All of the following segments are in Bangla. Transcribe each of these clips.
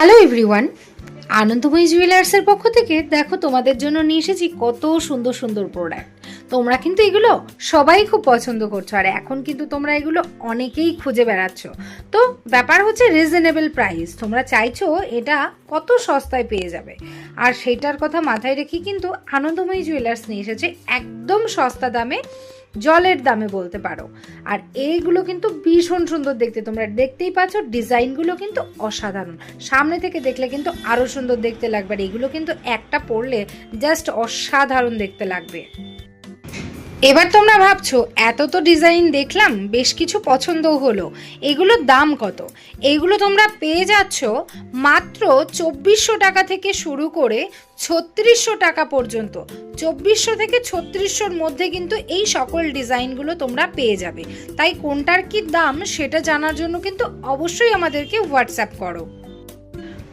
হ্যালো এভরিওয়ান আনন্দময়ী জুয়েলার্সের পক্ষ থেকে দেখো তোমাদের জন্য নিয়ে এসেছি কত সুন্দর সুন্দর প্রোডাক্ট তোমরা কিন্তু এগুলো সবাই খুব পছন্দ করছ, আর এখন কিন্তু তোমরা এগুলো অনেকেই খুঁজে বেড়াচ্ছ। তো ব্যাপার হচ্ছে রিজনেবল প্রাইস তোমরা চাইছো এটা কত সস্তায় পেয়ে যাবে। আর সেটার কথা মাথায় রেখে কিন্তু আনন্দময়ী জুয়েলার্স নিয়ে এসেছে একদম সস্তা দামে জলের দামে বলতে পারো। আর এইগুলো কিন্তু ভীষণ সুন্দর দেখতে। তোমরা দেখতেই পাচ্ছ, ডিজাইনগুলো কিন্তু অসাধারণ। সামনে থেকে দেখলে কিন্তু আরও সুন্দর দেখতে লাগবে। আর এগুলো কিন্তু একটা পরলে জাস্ট অসাধারণ দেখতে লাগবে। এবার তোমরা ভাবছ, এত তো ডিজাইন দেখলাম, বেশ কিছু পছন্দও হলো। এগুলোর দাম কত? এগুলো তোমরা পেয়ে যাচ্ছ মাত্র চব্বিশশো টাকা থেকে শুরু করে ছত্রিশশো টাকা পর্যন্ত। চব্বিশশো থেকে ছত্রিশশোর মধ্যে কিন্তু এই সকল ডিজাইনগুলো তোমরা পেয়ে যাবে। তাই কোনটার কি দাম সেটা জানার জন্য কিন্তু অবশ্যই আমাদেরকে হোয়াটসঅ্যাপ করো।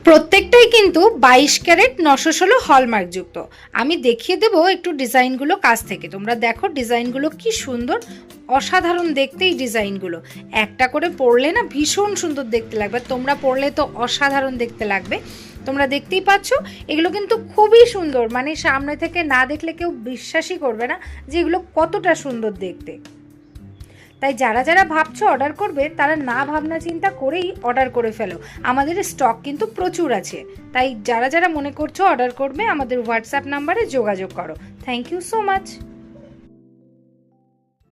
প্রত্যেকটাই কিন্তু বাইশ ক্যারেট নশো ষোলো হলমার্কযুক্ত আমি দেখিয়ে দেবো একটু ডিজাইনগুলো কাছ থেকে। তোমরা দেখো ডিজাইনগুলো কি সুন্দর, অসাধারণ দেখতে এই ডিজাইনগুলো। একটা করে পরলে না ভীষণ সুন্দর দেখতে লাগবে তোমরা পরলে তো অসাধারণ দেখতে লাগবে। তোমরা দেখতেই পাচ্ছ, এগুলো কিন্তু খুবই সুন্দর। মানে সামনে থেকে না দেখলে কেউ বিশ্বাসই করবে না যে এগুলো কতটা সুন্দর দেখতে। তাই যারা যারা ভাবছ অর্ডার করবে, তারা না ভাবনা চিন্তা করেই অর্ডার করে ফেলো। আমাদের স্টক কিন্তু প্রচুর আছে। তাই যারা যারা মনে করছ অর্ডার করবে, আমাদের হোয়াটসঅ্যাপ নাম্বারে যোগাযোগ করো। Thank you so much